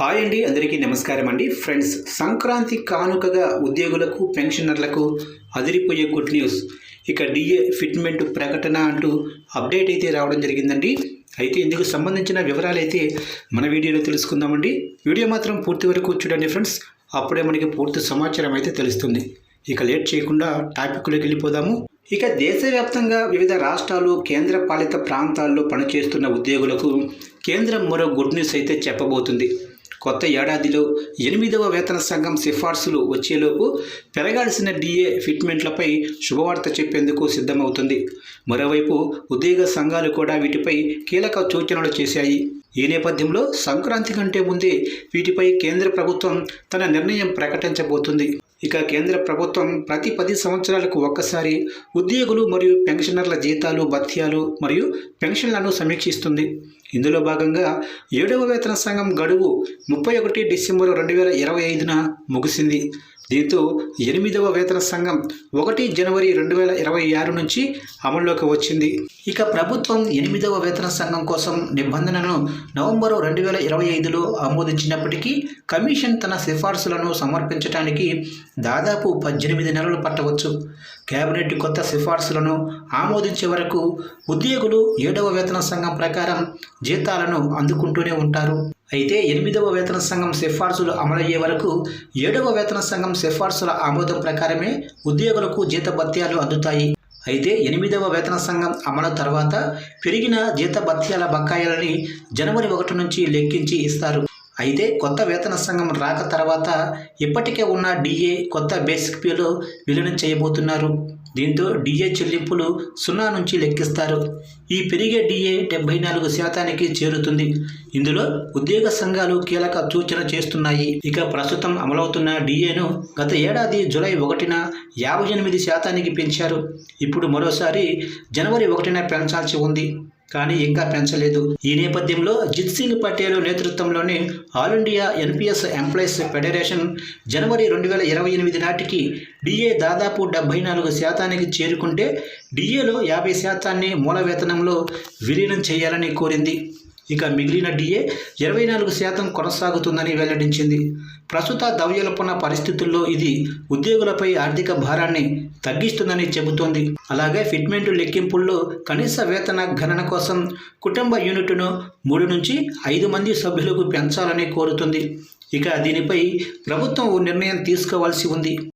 Hi అండి అందరికీ నమస్కారం అండి. ఫ్రెండ్స్ సంక్రాంతి కానుకగా ఉద్యోగులకు పెన్షనర్లకు అదిరిపోయే గుడ్ న్యూస్. ఇక డిఏ ఫిట్మెంట్ ప్రకటన అంటూ అప్డేట్ అయితే రావడం జరిగిందండి. అయితే ఇందుకు సంబంధించిన వివరాలు అయితే మన వీడియోలో తెలుసుకుందామండి. వీడియో మాత్రం పూర్తి వరకు చూడండి ఫ్రెండ్స్. అప్పుడే మనకి పూర్తి సమాచారం అయితే తెలుస్తుంది. ఇక లేట్ చేయకుండా టాపిక్లోకి వెళ్ళిపోదాము. ఇక దేశవ్యాప్తంగా వివిధ రాష్ట్రాలు కేంద్ర పాలిత ప్రాంతాల్లో పనిచేస్తున్న ఉద్యోగులకు కేంద్రం మరో గుడ్ న్యూస్ అయితే చెప్పబోతుంది. కొత్త ఏడాదిలో ఎనిమిదవ వేతన సంఘం సిఫార్సులు వచ్చేలోపు పెరగాల్సిన డిఏ ఫిట్మెంట్లపై శుభవార్త చెప్పేందుకు సిద్ధమవుతుంది. మరోవైపు ఉద్యోగ సంఘాలు కూడా వీటిపై కీలక సూచనలు చేశాయి. ఈ నేపథ్యంలో సంక్రాంతి కంటే ముందే వీటిపై కేంద్ర ప్రభుత్వం తన నిర్ణయం ప్రకటించబోతుంది. ఇక కేంద్ర ప్రభుత్వం ప్రతి పది సంవత్సరాలకు ఒక్కసారి ఉద్యోగులు మరియు పెన్షనర్ల జీతాలు భత్యాలు మరియు పెన్షన్లను సమీక్షిస్తుంది. ఇందులో భాగంగా ఏడవ వేతన సంఘం గడువు ముప్పై ఒకటి డిసెంబర్ రెండు వేల ఇరవై ఐదున ముగిసింది. దీంతో ఎనిమిదవ వేతన సంఘం ఒకటి జనవరి రెండు వేల ఇరవై ఆరు నుంచి అమల్లోకి వచ్చింది. ఇక ప్రభుత్వం ఎనిమిదవ వేతన సంఘం కోసం నిబంధనను నవంబరు రెండు వేల ఇరవై ఐదులో ఆమోదించినప్పటికీ కమిషన్ తన సిఫార్సులను సమర్పించడానికి దాదాపు పద్దెనిమిది నెలలు పట్టవచ్చు. కేబినెట్ కొత్త సిఫార్సులను ఆమోదించే వరకు ఉద్యోగులు ఏడవ వేతన సంఘం ప్రకారం జీతాలను అందుకుంటూనే ఉంటారు. అయితే ఎనిమిదవ వేతన సంఘం సిఫార్సులు అమలయ్యే వరకు ఏడవ వేతన సంఘం సిఫార్సుల ఆమోదం ప్రకారమే ఉద్యోగులకు జీతభత్యాలు అందుతాయి. అయితే ఎనిమిదవ వేతన సంఘం అమలు తర్వాత పెరిగిన జీతభత్యాల బకాయిలని జనవరి ఒకటి నుంచి లెక్కించి ఇస్తారు. అయితే కొత్త వేతన సంఘం రాక తర్వాత ఇప్పటికే ఉన్న డిఏ కొత్త బేసిక్ పేలో విలీనం చేయబోతున్నారు. దీంతో డిఏ చెల్లింపులు సున్నా నుంచి లెక్కిస్తారు. ఈ పెరిగే డిఏ డెబ్బై నాలుగు శాతానికి చేరుతుంది. ఇందులో ఉద్యోగ సంఘాలు కీలక సూచన చేస్తున్నాయి. ఇక ప్రస్తుతం అమలవుతున్న డిఏను గత ఏడాది జూలై ఒకటిన యాభై ఎనిమిది శాతానికి పెంచారు. ఇప్పుడు మరోసారి జనవరి ఒకటిన పెంచాల్సి ఉంది. కానీ ఇంకా పెంచలేదు. ఈ నేపథ్యంలో జిత్ సింగ్ పటేల్ నేతృత్వంలోని all India NPS employees federation జనవరి రెండు వేల ఇరవై ఎనిమిది నాటికి డిఏ దాదాపు డెబ్బై నాలుగు శాతానికి చేరుకుంటే డిఏలో యాభై శాతాన్ని మూల వేతనంలో విలీనం చేయాలని కోరింది. ఇక మిగిలిన డిఏ ఇరవై నాలుగు శాతం కొనసాగుతుందని వెల్లడించింది. ప్రస్తుత ద్రవ్యోల్బణ పరిస్థితుల్లో ఇది ఉద్యోగులపై ఆర్థిక భారాన్ని తగ్గిస్తుందని చెబుతోంది. అలాగే ఫిట్మెంట్ లెక్కింపుల్లో కనీస వేతన గణన కోసం కుటుంబ యూనిట్ను మూడు నుంచి ఐదు మంది సభ్యులకు పెంచాలని కోరుతుంది. ఇక దీనిపై ప్రభుత్వం ఓ నిర్ణయం తీసుకోవాల్సి ఉంది.